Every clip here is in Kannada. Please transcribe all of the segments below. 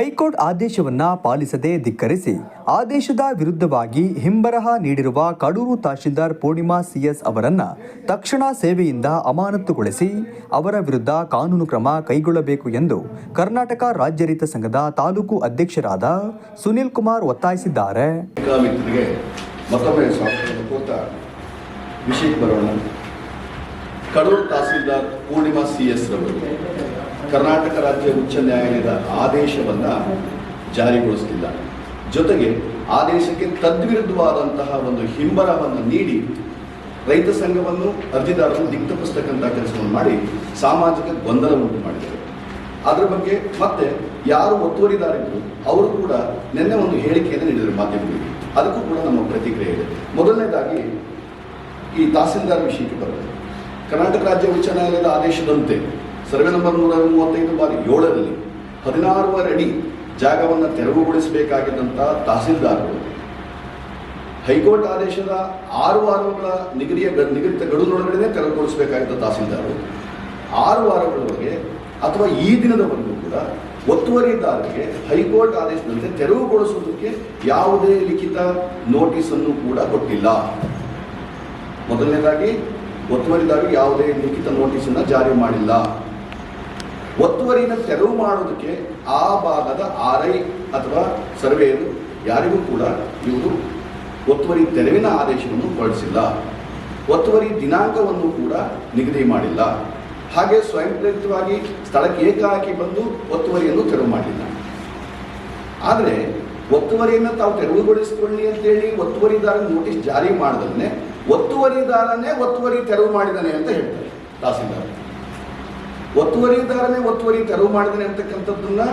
ಹೈಕೋರ್ಟ್ ಆದೇಶವನ್ನ ಪಾಲಿಸದೆ ಧಿಕ್ಕರಿಸಿ, ಆದೇಶದ ವಿರುದ್ಧವಾಗಿ ಹಿಂಬರಹ ನೀಡಿರುವ ಕಡೂರು ತಹಶೀಲ್ದಾರ್ ಪೂರ್ಣಿಮಾ ಸಿಎಸ್ ಅವರನ್ನ ತಕ್ಷಣ ಸೇವೆಯಿಂದ ಅಮಾನತುಗೊಳಿಸಿ, ಅವರ ವಿರುದ್ಧ ಕಾನೂನು ಕ್ರಮ ಕೈಗೊಳ್ಳಬೇಕು ಎಂದು ಕರ್ನಾಟಕ ರಾಜ್ಯ ರೈತ ಸಂಘದ ತಾಲೂಕು ಅಧ್ಯಕ್ಷರಾದ ಸುನಿಲ್ ಕುಮಾರ್ ಒತ್ತಾಯಿಸಿದ್ದಾರೆ. ಕಡೂರು ತಹಸೀಲ್ದಾರ್ ಪೂರ್ಣಿಮಾ ಸಿ ಎಸ್ ರವರು. ಕರ್ನಾಟಕ ರಾಜ್ಯ ಉಚ್ಚ ನ್ಯಾಯಾಲಯದ ಆದೇಶವನ್ನು ಜಾರಿಗೊಳಿಸಲಿಲ್ಲ. ಜೊತೆಗೆ ಆದೇಶಕ್ಕೆ ತದ್ವಿರುದ್ಧವಾದಂತಹ ಒಂದು ಹಿಂಬರವನ್ನು ನೀಡಿ ರೈತ ಸಂಘವನ್ನು ಅರ್ಜಿದಾರರನ್ನು ದಿಕ್ತಪಿಸ್ತಕ್ಕಂಥ ಕೆಲಸವನ್ನು ಮಾಡಿ ಸಾಮಾಜಿಕ ಗೊಂದಲ ಉಂಟು ಮಾಡಿದ್ದಾರೆ ಅದರ ಬಗ್ಗೆ ಮತ್ತೆ ಯಾರು ಒತ್ತುವರಿದಾರಿದ್ರು ಅವರು ಕೂಡ ನಿನ್ನೆ ಒಂದು ಹೇಳಿಕೆಯನ್ನು ನೀಡಿದರು ಮಾಧ್ಯಮಗಳಿಗೆ. ಅದಕ್ಕೂ ಕೂಡ ನಮ್ಮ ಪ್ರತಿಕ್ರಿಯೆ ಇದೆ. ಮೊದಲನೇದಾಗಿ ಈ ತಹಸೀಲ್ದಾರ್ ವಿಷಯಕ್ಕೆ ಬರುತ್ತೆ ಕರ್ನಾಟಕ ರಾಜ್ಯ ಉಚ್ಚ ನ್ಯಾಯಾಲಯದ ಆದೇಶದಂತೆ ಸರ್ವೆ ನಂಬರ್ ನೂರ ಮೂವತ್ತೈದು ಬಾರಿ ಏಳರಲ್ಲಿ ಹದಿನಾರೂವರೆ ಅಡಿ ಜಾಗವನ್ನು ತೆರವುಗೊಳಿಸಬೇಕಾಗಿದ್ದಂಥ ತಹಸೀಲ್ದಾರರು ಹೈಕೋರ್ಟ್ ಆದೇಶದ ಆರು ವಾರಗಳ ನಿಗದಿಯ ನಿಗದಿತ ಗಡುವಿನೊಳಗಡೆ ತೆರವುಗೊಳಿಸಬೇಕಾಗಿದ್ದ ತಹಸೀಲ್ದಾರರು ಆರು ವಾರಗಳವರೆಗೆ ಅಥವಾ ಈ ದಿನದವರೆಗೂ ಕೂಡ ಒತ್ತುವರಿದಾರರಿಗೆ ಹೈಕೋರ್ಟ್ ಆದೇಶದಂತೆ ತೆರವುಗೊಳಿಸುವುದಕ್ಕೆ ಯಾವುದೇ ಲಿಖಿತ ನೋಟಿಸನ್ನು ಕೂಡ ಕೊಟ್ಟಿಲ್ಲ. ಮೊದಲನೇದಾಗಿ, ಒತ್ತುವರಿದಾರರು ಯಾವುದೇ ಲಿಖಿತ ನೋಟಿಸನ್ನು ಜಾರಿ ಮಾಡಿಲ್ಲ. ಒತ್ತುವರಿನ ತೆರವು ಮಾಡೋದಕ್ಕೆ ಆ ಭಾಗದ ಆರ್ ಐ ಅಥವಾ ಸರ್ವೆಯನ್ನು ಯಾರಿಗೂ ಕೂಡ ಇವರು ಒತ್ತುವರಿ ತೆರವಿನ ಆದೇಶವನ್ನು ಹೊರಡಿಸಿಲ್ಲ. ಒತ್ತುವರಿ ದಿನಾಂಕವನ್ನು ಕೂಡ ನಿಗದಿ ಮಾಡಿಲ್ಲ. ಹಾಗೆ ಸ್ವಯಂಪ್ರೇರಿತವಾಗಿ ಸ್ಥಳಕ್ಕೆ ಏಕಾಕಿ ಬಂದು ಒತ್ತುವರಿಯನ್ನು ತೆರವು ಮಾಡಲಿಲ್ಲ. ಆದರೆ ಒತ್ತುವರಿಯನ್ನು ತಾವು ತೆರವುಗೊಳಿಸಿಕೊಳ್ಳಿ ಅಂತೇಳಿ ಒತ್ತುವರಿದಾರ ನೋಟಿಸ್ ಜಾರಿ ಮಾಡಿದ್ರೆ ಒತ್ತುವರಿದಾರನೇ ಒತ್ತುವರಿ ತೆರವು ಮಾಡಿದ್ದಾನೆ ಅಂತ ಹೇಳ್ತಾರೆ ತಹಸೀಲ್ದಾರ್. ಒತ್ತುವರಿದಾರನೇ ಒತ್ತುವರಿ ತೆರವು ಮಾಡಿದ್ದಾನೆ ಅಂತಕ್ಕಂಥದ್ದನ್ನ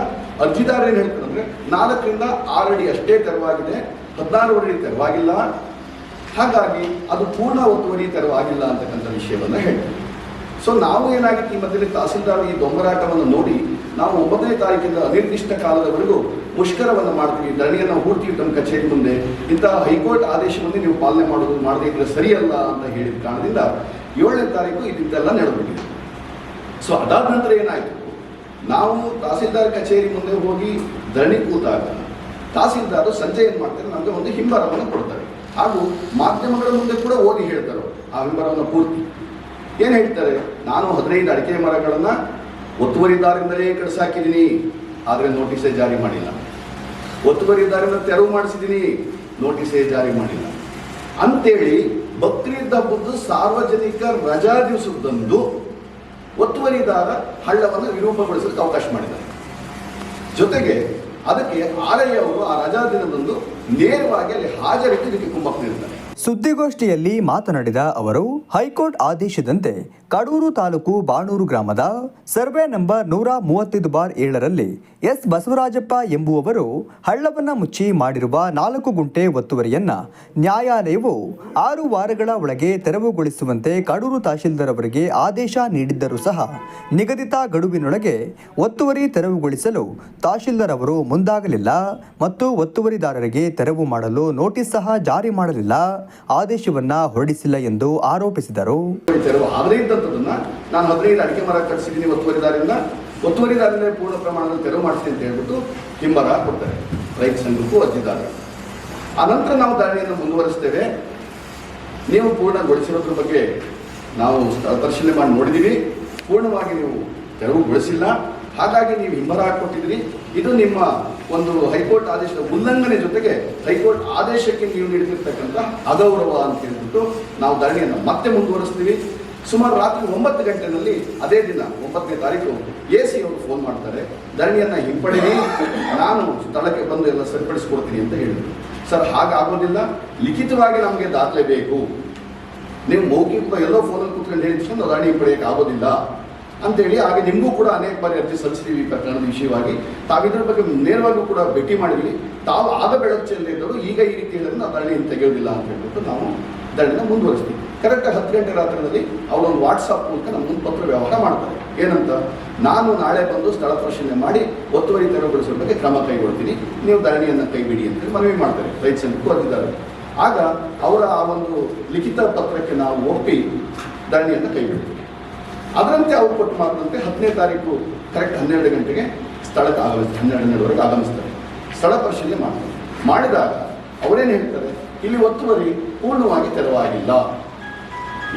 ಅರ್ಜಿದಾರ ಏನು ಹೇಳ್ತಾರೆ ಅಂದ್ರೆ ನಾಲ್ಕರಿಂದ ಆರು ಅಡಿ ಅಷ್ಟೇ ತೆರವಾಗಿದೆ, ಹದಿನಾರು ಅಡಿ ತೆರವಾಗಿಲ್ಲ. ಹಾಗಾಗಿ ಅದು ಪೂರ್ಣ ಒತ್ತುವರಿ ತೆರವಾಗಿಲ್ಲ ಅಂತಕ್ಕಂಥ ವಿಷಯವನ್ನು ಹೇಳ್ತಾರೆ. ಸೊ ನಾವು ಏನಾಗಿತ್ತು ಈ ಮಧ್ಯದಲ್ಲಿ ತಹಸೀಲ್ದಾರ್ ಈ ದೊಂಬರಾಟವನ್ನು ನೋಡಿ ನಾವು ಒಂಬತ್ತನೇ ತಾರೀಕಿಂದ ಅನಿರ್ದಿಷ್ಟ ಕಾಲದವರೆಗೂ ಮುಷ್ಕರವನ್ನು ಮಾಡ್ತೀವಿ, ಧರಣಿಯನ್ನು ಹೂಡ್ತೀವಿ ನಮ್ಮ ಕಚೇರಿ ಮುಂದೆ. ಇಂತಹ ಹೈಕೋರ್ಟ್ ಆದೇಶವನ್ನು ನೀವು ಪಾಲನೆ ಮಾಡೋದು, ಮಾಡದೇ ಇದ್ರೆ ಸರಿಯಲ್ಲ ಅಂತ ಹೇಳಿದ ಕಾರಣದಿಂದ ಏಳನೇ ತಾರೀಕು ಇದೆಲ್ಲ ನಡೆದ್ಬಿಟ್ಟಿದೆ. ಸೊ ಅದಾದ ನಂತರ ಏನಾಯಿತು? ನಾವು ತಹಸೀಲ್ದಾರ್ ಕಚೇರಿ ಮುಂದೆ ಹೋಗಿ ಧರಣಿ ಕೂತಾಗ, ತಹಸೀಲ್ದಾರ್ ಸಂಜೆ ಏನು ಮಾಡ್ತಾರೆ? ನಮಗೆ ಒಂದು ಹಿಂಬರವನ್ನು ಕೊಡ್ತಾರೆ. ಹಾಗೂ ಮಾಧ್ಯಮಗಳ ಮುಂದೆ ಕೂಡ ಓದಿ ಹೇಳ್ತಾರೆ ಆ ಹಿಂಬರವನ್ನು ಪೂರ್ತಿ. ಏನು ಹೇಳ್ತಾರೆ? ನಾನು ಹದಿನೈದು ಅಡಿಕೆ ಮರಗಳನ್ನು ಒತ್ತುವರಿದಾರಿಂದಲೇ ಕಳಿಸಾಕಿದ್ದೀನಿ. ಆದರೆ ನೋಟಿಸೇ ಜಾರಿ ಮಾಡಿಲ್ಲ. ಒತ್ತುವರಿದಾರಿಂದ ತೆರವು ಮಾಡಿಸಿದ್ದೀನಿ. ನೋಟಿಸೇ ಜಾರಿ ಮಾಡಿಲ್ಲ. ಅಂತೇಳಿ ಬಕ್ರೀದ್ ಹಬ್ಬದ್ದು ಸಾರ್ವಜನಿಕ ರಜಾ ದಿವಸದಂದು ಒತ್ತುವರಿದಾರ ಹಳ್ಳವನ್ನು ವಿರೂಪಗೊಳಿಸಲಿಕ್ಕೆ ಅವಕಾಶ ಮಾಡಿದ್ದಾರೆ. ಜೊತೆಗೆ ಅದಕ್ಕೆ ಆರಯ್ಯ ಅವರು ಆ ರಜಾ ದಿನದಂದು ನೇರವಾಗಿ ಅಲ್ಲಿ ಹಾಜರಿಟ್ಟು ಇದಕ್ಕೆ ಕುಂಭಕ್ಕೆ ನೀಡ್ತಾರೆ ಸುದ್ದಿಗೋಷ್ಠಿಯಲ್ಲಿ ಮಾತನಾಡಿದ ಅವರು, ಹೈಕೋರ್ಟ್ ಆದೇಶದಂತೆ ಕಡೂರು ತಾಲೂಕು ಬಾಣೂರು ಗ್ರಾಮದ ಸರ್ವೆ ನಂಬರ್ ನೂರ ಮೂವತ್ತೈದು ಬಾರ್ ಏಳರಲ್ಲಿ ಎಸ್ ಬಸವರಾಜಪ್ಪ ಎಂಬುವವರು ಹಳ್ಳವನ್ನ ಮುಚ್ಚಿ ಮಾಡಿರುವ ನಾಲ್ಕು ಗುಂಟೆ ಒತ್ತುವರಿಯನ್ನು ನ್ಯಾಯಾಲಯವು ಆರು ವಾರಗಳ ಒಳಗೆ ತೆರವುಗೊಳಿಸುವಂತೆ ಕಡೂರು ತಹಶೀಲ್ದಾರ್ ಅವರಿಗೆ ಆದೇಶ ನೀಡಿದ್ದರೂ ಸಹ ನಿಗದಿತ ಗಡುವಿನೊಳಗೆ ಒತ್ತುವರಿ ತೆರವುಗೊಳಿಸಲು ತಹಶೀಲ್ದಾರ್ ಅವರು ಮುಂದಾಗಲಿಲ್ಲ ಮತ್ತು ಒತ್ತುವರಿದಾರರಿಗೆ ತೆರವು ಮಾಡಲು ನೋಟಿಸ್ ಸಹ ಜಾರಿ ಮಾಡಲಿಲ್ಲ. ಆದೇಶವನ್ನ ಹೊರಡಿಸಿಲ್ಲ ಎಂದು ಆರೋಪಿಸಿದರು. ನಾನು ಹದಿನೈದು ಅಡಿಕೆ ಮರ ಕಟ್ಟಿಸಿದ್ದೀನಿ ಒತ್ತುವರಿದಾರಿಂದ ಒತ್ತುವರಿದಾರನೇ ಪೂರ್ಣ ಪ್ರಮಾಣದ ತೆರವು ಮಾಡಿಸ್ತೀನಿ ಅಂತ ಹೇಳ್ಬಿಟ್ಟು ಹಿಂಬರ ಕೊಡ್ತಾರೆ. ರೈತ ಸಂಘಕ್ಕೂ ಅರ್ಜಿದಾರ ಆನಂತರ ನಾವು ಧರಣಿಯನ್ನು ಮುಂದುವರಿಸ್ತೇವೆ. ನೀವು ಪೂರ್ಣಗೊಳಿಸಿರೋದ್ರ ಬಗ್ಗೆ ನಾವು ಪರಿಶೀಲನೆ ಮಾಡಿ ನೋಡಿದ್ದೀವಿ ಪೂರ್ಣವಾಗಿ ನೀವು ತೆರವುಗೊಳಿಸಿಲ್ಲ. ಹಾಗಾಗಿ ನೀವು ಹಿಂಬರ ಹಾಕೊಟ್ಟಿದ್ರಿ ಇದು ನಿಮ್ಮ ಒಂದು ಹೈಕೋರ್ಟ್ ಆದೇಶದ ಉಲ್ಲಂಘನೆ ಜೊತೆಗೆ ಹೈಕೋರ್ಟ್ ಆದೇಶಕ್ಕೆ ನೀವು ನೀಡುತ್ತಿರ್ತಕ್ಕಂಥ ಅಗೌರವ ಅಂತ ಹೇಳ್ಬಿಟ್ಟು ನಾವು ಧರಣಿಯನ್ನು ಮತ್ತೆ ಮುಂದುವರಿಸ್ತೀವಿ. ಸುಮಾರು ರಾತ್ರಿ ಒಂಬತ್ತು ಗಂಟೆನಲ್ಲಿ ಅದೇ ದಿನ, ಒಂಬತ್ತನೇ ತಾರೀಕು ಎ ಸಿ ಅವರು ಫೋನ್ ಮಾಡ್ತಾರೆ. ಧರಣಿಯನ್ನು ಹಿಂಪಡೆದಿ ನಾನು ಸ್ಥಳಕ್ಕೆ ಬಂದು ಎಲ್ಲ ಸರಿಪಡಿಸ್ಕೊಡ್ತೀನಿ ಅಂತ ಹೇಳಿದರು. ಸರ್ ಹಾಗಾಗೋದಿಲ್ಲ ಲಿಖಿತವಾಗಿ ನಮಗೆ ದಾಖಲೆ ಬೇಕು. ನೀವು ಮೌಖಿಕ ಎಲ್ಲೋ ಫೋನಲ್ಲಿ ಕೂತ್ಕೊಂಡು ಹೇಳಿದ ಧರಣಿ ಹಿಂಪಡೆಯಕ್ಕೆ ಆಗೋದಿಲ್ಲ. ಅಂತೇಳಿ ಹಾಗೆ ನಿಮಗೂ ಕೂಡ ಅನೇಕ ಬಾರಿ ಅರ್ಜಿ ಸಲ್ಲಿಸಿದ್ದೀವಿ ಪ್ರಕರಣದ ವಿಷಯವಾಗಿ. ತಾವಿದ್ರ ಬಗ್ಗೆ ನೇರವಾಗೂ ಕೂಡ ಭೇಟಿ ಮಾಡಿದ್ವಿ ತಾವು ಆದ ಬೆಳಚಲ್ಲಿ ಇದ್ದವರು ಈಗ ಈ ರೀತಿ ಹೇಳಿದ್ರೆ ನಾವು ಧರಣಿ ತೆಗೆಯೋದಿಲ್ಲ ಅಂತ ಹೇಳ್ಬಿಟ್ಟು ನಾವು ಧರಣಿನ ಮುಂದುವರಿಸ್ತೀವಿ. ಕರೆಕ್ಟ್ ಹತ್ತು ಗಂಟೆ ರಾತ್ರಿಯಲ್ಲಿ ಅವರೊಂದು ವಾಟ್ಸಪ್ ಮೂಲಕ ಮುಂದೆ ಪತ್ರ ವ್ಯವಹಾರ ಮಾಡ್ತಾರೆ. ಏನಂತ? ನಾನು ನಾಳೆ ಬಂದು ಸ್ಥಳ ಪ್ರಶ್ನೆ ಮಾಡಿ ಒತ್ತುವರಿ ತೆರವುಗೊಳಿಸೋ ಬಗ್ಗೆ ಕ್ರಮ ಕೈಗೊಳ್ತೀನಿ. ನೀವು ಧರಣಿಯನ್ನು ಕೈಬಿಡಿ ಅಂತ ಮನವಿ ಮಾಡ್ತಾರೆ. ರೈತ ಸಂಘಕ್ಕೂ ಅರ್ಜಿದಾರರು ಆಗ ಅವರ ಆ ಒಂದು ಲಿಖಿತ ಪತ್ರಕ್ಕೆ ನಾವು ಒಪ್ಪಿ ಧರಣಿಯನ್ನು ಕೈ ಬಿಡ್ತೀವಿ ಅದರಂತೆ ಅವ್ರು ಕೊಟ್ಟು ಮಾತಂತೆ ಹತ್ತನೇ ತಾರೀಕು ಕರೆಕ್ಟ್ ಹನ್ನೆರಡು ಗಂಟೆಗೆ ಸ್ಥಳಕ್ಕೆ ಆಗಮಿಸ್ತಾರೆ ಹನ್ನೆರಡು ಹನ್ನೆರಡುವರೆಗೆ ಆಗಮಿಸ್ತಾರೆ ಸ್ಥಳ ಪರಿಶೀಲನೆ ಮಾಡ್ತಾರೆ. ಮಾಡಿದಾಗ ಅವರೇನು ಹೇಳ್ತಾರೆ? ಇಲ್ಲಿ ಒತ್ತುವರಿ ಪೂರ್ಣವಾಗಿ ತೆರವಾಗಿಲ್ಲ.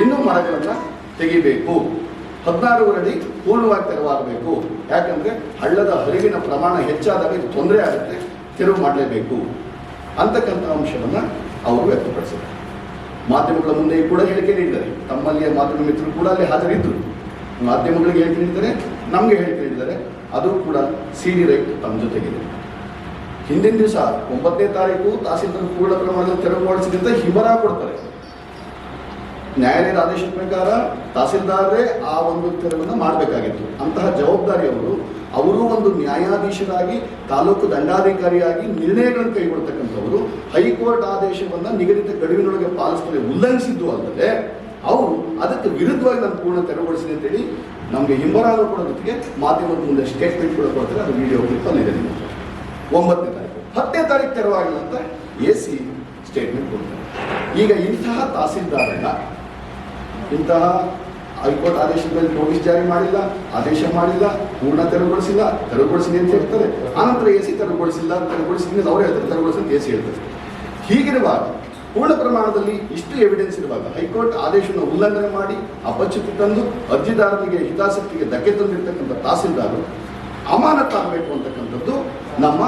ಇನ್ನೂ ಮರಗಳನ್ನು ತೆಗಿಬೇಕು. ಹದಿನಾರು ಅಡಿ ಪೂರ್ಣವಾಗಿ ತೆರವಾಗಬೇಕು. ಯಾಕಂದ್ರೆ ಹಳ್ಳದ ಹರಿವಿನ ಪ್ರಮಾಣ ಹೆಚ್ಚಾದಾಗ ಇದು ತೊಂದರೆ ಆಗುತ್ತೆ, ತೆರವು ಮಾಡಲೇಬೇಕು ಅಂತಕ್ಕಂಥ ಅಂಶವನ್ನು ಅವರು ವ್ಯಕ್ತಪಡಿಸಿದ್ದಾರೆ. ಮಾಧ್ಯಮಗಳ ಮುಂದೆ ಕೂಡ ಹೇಳಿಕೆ ನೀಡಿದ್ದಾರೆ. ತಮ್ಮಲ್ಲಿಯ ಮಾಧ್ಯಮ ಮಿತ್ರರು ಕೂಡ ಅಲ್ಲಿ ಹಾಜರಿದ್ದರು. ಮಾಧ್ಯಮಗಳಿಗೆ ಹೇಳಿಕೆ ನಮಗೆ ಹೇಳಿಕೆ ಅದು ಕೂಡ ಸಿಡಿ ರೈಟ್ ತಮ್ಮ ಜೊತೆಗಿದೆ. ಹಿಂದಿನ ದಿವಸ ಒಂಬತ್ತನೇ ತಾರೀಕು ತಹಸೀಲ್ದಾರ್ ಪೂರ್ಣ ಪ್ರಮಾಣದಲ್ಲಿ ತೆರವುಗೊಳಿಸಿದಂತ ಹಿಮರ ಕೊಡ್ತಾರೆ. ನ್ಯಾಯಾಲಯದ ಆದೇಶದ ಪ್ರಕಾರ ತಹಸೀಲ್ದಾರರೇ ಆ ಒಂದು ತೆರವನ್ನು ಮಾಡಬೇಕಾಗಿತ್ತು. ಅಂತಹ ಜವಾಬ್ದಾರಿಯವರು ಅವರು ಒಂದು ನ್ಯಾಯಾಧೀಶರಾಗಿ, ತಾಲೂಕು ದಂಡಾಧಿಕಾರಿಯಾಗಿ ನಿರ್ಣಯಗಳನ್ನು ಕೈಗೊಳ್ತಕ್ಕಂಥವರು ಹೈಕೋರ್ಟ್ ಆದೇಶವನ್ನು ನಿಗದಿತ ಗಡುವಿನೊಳಗೆ ಪಾಲಿಸದೆ ಉಲ್ಲಂಘಿಸಿದ್ದು ಅಲ್ಲದೆ ಅವರು ಅದಕ್ಕೆ ವಿರುದ್ಧವಾಗಿ ನಮ್ಮ ಪೂರ್ಣ ತೆರವುಗೊಳಿಸಿದೆ ಅಂತೇಳಿ ನಮಗೆ ಹಿಂಬರಾದರೂ ಕೂಡ ಜೊತೆಗೆ ಮಾಧ್ಯಮದ ಮುಂದೆ ಸ್ಟೇಟ್ಮೆಂಟ್ ಕೂಡ ಕೊಡ್ತಾರೆ. ಅದು ವಿಡಿಯೋ ಕ್ಲಿಪ್ ಅಲ್ಲಿದೆ ಹತ್ರ. ಒಂಬತ್ತನೇ ತಾರೀಕು. ಹತ್ತನೇ ತಾರೀಕು ತೆರವಾಗಿಲ್ಲ ಅಂತ ಎ ಸಿ ಸ್ಟೇಟ್ಮೆಂಟ್ ಕೊಡ್ತಾರೆ. ಈಗ ಇಂತಹ ತಹಸೀಲ್ದಾರನ್ನ, ಇಂತಹ ಹೈಕೋರ್ಟ್ ಆದೇಶದಲ್ಲಿ ಮೇಲೆ ನೋಟಿಸ್ ಜಾರಿ ಮಾಡಿಲ್ಲ, ಆದೇಶ ಮಾಡಿಲ್ಲ, ಪೂರ್ಣ ತೆರವುಗೊಳಿಸಿಲ್ಲ, ತೆರವುಗೊಳಿಸಿದೆ ಅಂತ ಹೇಳ್ತಾರೆ. ಆನಂತರ ಎ ಸಿ ತೆರವುಗೊಳಿಸಿಲ್ಲ, ತೆರವುಗೊಳಿಸಿದ ಅವ್ರು ಹೇಳ್ತಾರೆ ತೆರವುಗೊಳಿಸಿ ಎ ಸಿ ಹೇಳ್ತಾರೆ. ಹೀಗಿರುವಾಗ ಪೂರ್ಣ ಪ್ರಮಾಣದಲ್ಲಿ ಇಷ್ಟು ಎವಿಡೆನ್ಸ್ ಇರುವಾಗ ಹೈಕೋರ್ಟ್ ಆದೇಶವನ್ನು ಉಲ್ಲಂಘನೆ ಮಾಡಿ ಅಪಚ್ಯುತಿ ತಂದು ಅರ್ಜಿದಾರರಿಗೆ ಹಿತಾಸಕ್ತಿಗೆ ಧಕ್ಕೆ ತಂದಿರತಕ್ಕಂಥ ತಹಸೀಲ್ದಾರರು ಅಮಾನತಾಗಬೇಕು ಅಂತಕ್ಕಂಥದ್ದು ನಮ್ಮ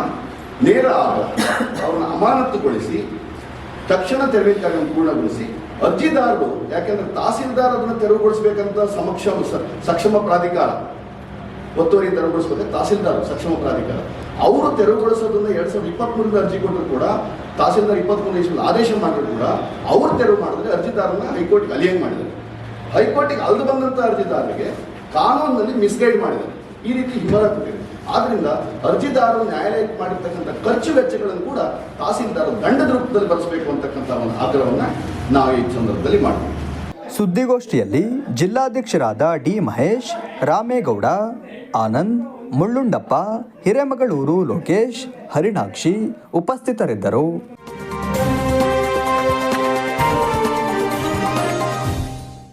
ನೇರ ಆಗ ಅವ್ರನ್ನ ಅಮಾನತುಗೊಳಿಸಿ ತಕ್ಷಣ ತೆರವಿನ ಪೂರ್ಣಗೊಳಿಸಿ ಅರ್ಜಿದಾರರು, ಯಾಕೆಂದ್ರೆ ತಹಸೀಲ್ದಾರ್ ಅದನ್ನು ತೆರವುಗೊಳಿಸಬೇಕಂತ ಸಮಕ್ಷ ಸಕ್ಷಮ ಪ್ರಾಧಿಕಾರ, ಒತ್ತುವರಿ ತೆರವುಗೊಳಿಸಬೇಕು ತಹಸೀಲ್ದಾರ್ ಸಕ್ಷಮ ಪ್ರಾಧಿಕಾರ. ಅವರು ತೆರವುಗೊಳಿಸೋದನ್ನ ಎರಡ್ ಸಾವಿರದ ಇಪ್ಪತ್ಮೂರರಿಂದ ಅರ್ಜಿ ಕೊಟ್ಟರು ಕೂಡ, ತಹಸೀಲ್ದಾರ್ ಇಪ್ಪತ್ಮೂರು ಇಸ್ವಿಯಲ್ಲಿ ಆದೇಶ ಮಾಡಿದ್ರು ಕೂಡ, ಅವರು ತೆರವು ಮಾಡಿದ್ರೆ ಅರ್ಜಿದಾರನ ಹೈಕೋರ್ಟ್ಗೆ ಅಲಿಯಂಗ್ ಮಾಡಿದ್ದಾರೆ. ಹೈಕೋರ್ಟಿಗೆ ಅಲ್ದು ಬಂದಂಥ ಅರ್ಜಿದಾರರಿಗೆ ಕಾನೂನಿನಲ್ಲಿ ಮಿಸ್ಗೈಡ್ ಮಾಡಿದ್ದಾರೆ. ಈ ರೀತಿ ಹಿಮರ ಕೊಟ್ಟಿದೆ. ಆದ್ರಿಂದ ಅರ್ಜಿದಾರರು ನ್ಯಾಯಾಲಯಕ್ಕೆ ಮಾಡಿರ್ತಕ್ಕಂಥ ಖರ್ಚು ವೆಚ್ಚಗಳನ್ನು ಕೂಡ ತಹಸೀಲ್ದಾರ ದಂಡದ ರೂಪದಲ್ಲಿ ಬರೆಸಬೇಕು ಅಂತಕ್ಕಂಥ ಒಂದು ಆಗ್ರಹವನ್ನು ನಾವು ಈ ಸಂದರ್ಭದಲ್ಲಿ ಮಾಡ್ತೀವಿ. ಸುದ್ದಿಗೋಷ್ಠಿಯಲ್ಲಿ ಜಿಲ್ಲಾಧ್ಯಕ್ಷರಾದ ಡಿ ಮಹೇಶ್, ರಾಮೇಗೌಡ, ಆನಂದ್ ಮುಳ್ಳುಂಡಪ್ಪ ಹಿರೇಮಗಳೂರು ಲೋಕೇಶ್ ಹರಿಣಾಕ್ಷಿ ಉಪಸ್ಥಿತರಿದ್ದರು.